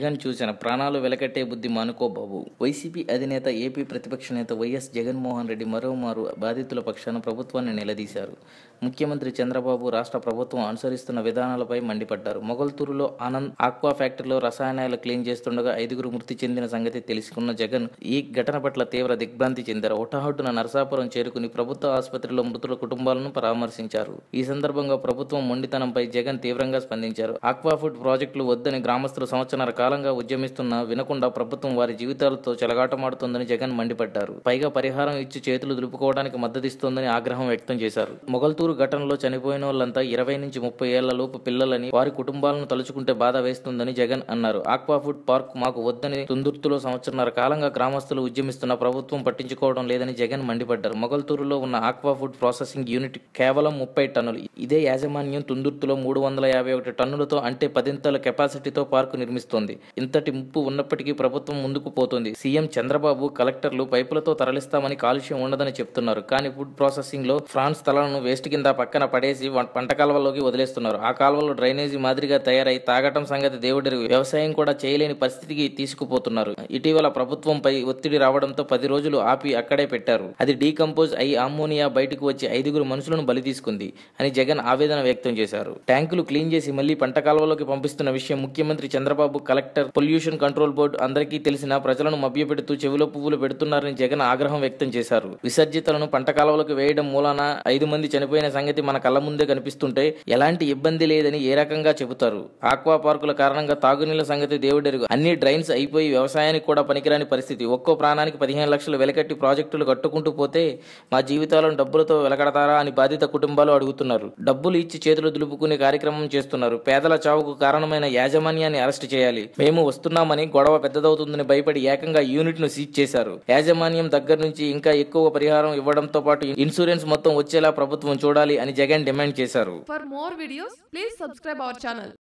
జగన్ చూసిన ప్రాణాలు వెలకట్టే బుద్ధి మానుకో బాబు. వైసీపీ అధినేత ఏపీ ప్రతిపక్ష నేత వైఎస్ జగన్మోహన్ రెడ్డి మరోమారు బాధితుల పక్షాన ప్రభుత్వాన్ని నిలదీశారు. ముఖ్యమంత్రి చంద్రబాబు రాష్ట్ర ప్రభుత్వం అనుసరిస్తున్న విధానాలపై మండిపడ్డారు. మొగల్తూరులో ఆనంద్ ఆక్వా ఫ్యాక్టరీలో రసాయనాలు క్లీన్ చేస్తుండగా ఐదుగురు మృతి చెందిన సంగతి తెలుసుకున్న జగన్ ఈ ఘటన పట్ల తీవ్ర దిగ్భ్రాంతి చెందారు. ఒటహాటున నరసాపురం చేరుకుని ప్రభుత్వ ఆసుపత్రిలో మృతుల కుటుంబాలను పరామర్శించారు. ఈ సందర్భంగా ప్రభుత్వం మొండితనంపై జగన్ తీవ్రంగా స్పందించారు. ఆక్వా ఫుడ్ ప్రాజెక్టులు వద్దని గ్రామస్తులు సంవత్సరాల కాలంగా ఉద్యమిస్తున్నా వినకుండా ప్రభుత్వం వారి జీవితాలతో చెలగాటమాడుతోందని జగన్ మండిపడ్డారు. పైగా పరిహారం ఇచ్చి చేతులు దులుపుకోవడానికి మద్దతిస్తోందని ఆగ్రహం వ్యక్తం చేశారు. మొగల్తూరు ఘటనలో చనిపోయిన వాళ్ళంతా ఇరవై నుంచి ముప్పై ఏళ్ళ లోపు పిల్లలని వారి కుటుంబాలను తలుచుకుంటే బాధ వేస్తుందని జగన్ అన్నారు. ఆక్వా ఫుడ్ పార్క్ మాకు వద్దని తుందుర్తులో సంవత్సరాల కాలంగా గ్రామస్తులు ఉద్యమిస్తున్న ప్రభుత్వం పట్టించుకోవడం లేదని జగన్ మండిపడ్డారు. మొగల్తూరులో ఉన్న ఆక్వా ఫుడ్ ప్రాసెసింగ్ యూనిట్ కేవలం ముప్పై టన్నులు. ఇదే యాజమాన్యం తుందుర్తులో మూడు వందల యాభై ఒకటి టన్నులతో అంటే పదింతల కెపాసిటీతో పార్కు నిర్మిస్తోంది. ఇంతటి ముప్పు ఉన్నప్పటికీ ప్రభుత్వం ముందుకు పోతుంది. సీఎం చంద్రబాబు కలెక్టర్లు పైపులతో తరలిస్తామని కాలుష్యం ఉండదని చెప్తున్నారు. కానీ ఫుడ్ ప్రాసెసింగ్లో ఫ్రాన్స్ తలను వేస్ట్ కింద పక్కన పడేసి పంట కాలువలోకి వదిలేస్తున్నారు. ఆ కాలువలు డ్రైనేజీ మాదిరిగా తయారై తాగటం సంగతి దేవుడి వ్యవసాయం కూడా చేయలేని పరిస్థితికి తీసుకుపోతున్నారు. ఇటీవల ప్రభుత్వంపై ఒత్తిడి రావడంతో పది రోజులు ఆపి అక్కడే పెట్టారు. అది డీకంపోజ్ అయి అమ్మోనియా బయటకు వచ్చి ఐదుగురు మనుషులను బలి తీసుకుంది అని జగన్ ఆవేదన వ్యక్తం చేశారు. ట్యాంకులు క్లీన్ చేసి మళ్ళీ పంట కాలువలోకి పంపిస్తున్న విషయం ముఖ్యమంత్రి Chandrababu collector pollution control board అందరికీ తెలిసిన ప్రజలను మభ్యపెడుతూ చెవిలో పువ్వులు పెడుతున్నారని జగన్ ఆగ్రహం వ్యక్తం చేశారు. విసర్జితలను పంట కాలువలకు వేయడం మూలాన ఐదు మంది చనిపోయిన సంగతి మన కళ్ళ ముందే కనిపిస్తుంటే ఎలాంటి ఇబ్బంది లేదని ఏ రకంగా చెబుతారు? ఆక్వా పార్కుల కారణంగా తాగునీళ్ళ సంగతి దేవుడెరుగు. అన్ని డ్రైన్స్ అయిపోయి వ్యవసాయానికి కూడా పనికిరాని పరిస్థితి. ఒక్కో ప్రాణానికి పదిహేను లక్షలు వెలకట్టి ప్రాజెక్టులు కట్టుకుంటూ పోతే మా జీవితాలను డబ్బులతో వెలకడతారా అని బాధిత కుటుంబాలు అడుగుతున్నారు. డబ్బులు ఇచ్చి చేతులు దులుపుకునే కార్యక్రమం చేస్తున్నారు. పేదల చావుకు కారణమైన యాజమాన్యాన్ని అరెస్ట్ చేయాలి. మేము వస్తున్నామని గొడవ పెద్దదవుతుందని భయపడి ఏకంగా యూనిట్ను సీజ్ చేశారు. యాజమాన్యం దగ్గర నుంచి ఇంకా ఎక్కువ పరిహారం ఇవ్వడంతో పాటు ఇన్సూరెన్స్ మొత్తం వచ్చేలా ప్రభుత్వం చూడాలి అని జగన్ డిమాండ్ చేశారు.